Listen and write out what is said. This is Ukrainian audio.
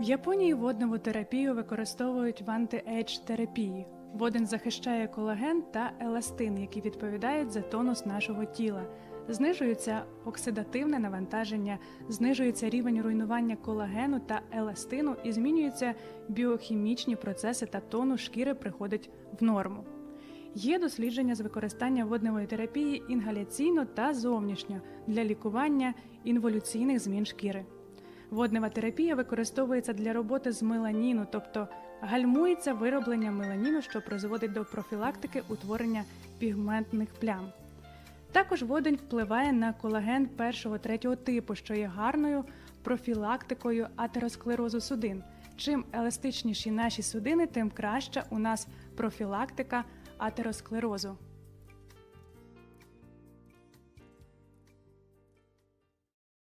В Японії водневу терапію використовують в анти-ейдж терапії. Водень захищає колаген та еластин, які відповідають за тонус нашого тіла. Знижується оксидативне навантаження, знижується рівень руйнування колагену та еластину і змінюються біохімічні процеси та тонус шкіри приходить в норму. Є дослідження з використання водневої терапії інгаляційно та зовнішньо для лікування інволюційних змін шкіри. Воднева терапія використовується для роботи з меланіну, тобто гальмується вироблення меланіну, що призводить до профілактики утворення пігментних плям. Також водень впливає на колаген першого третього типу, що є гарною профілактикою атеросклерозу судин. Чим еластичніші наші судини, тим краща у нас профілактика атеросклерозу.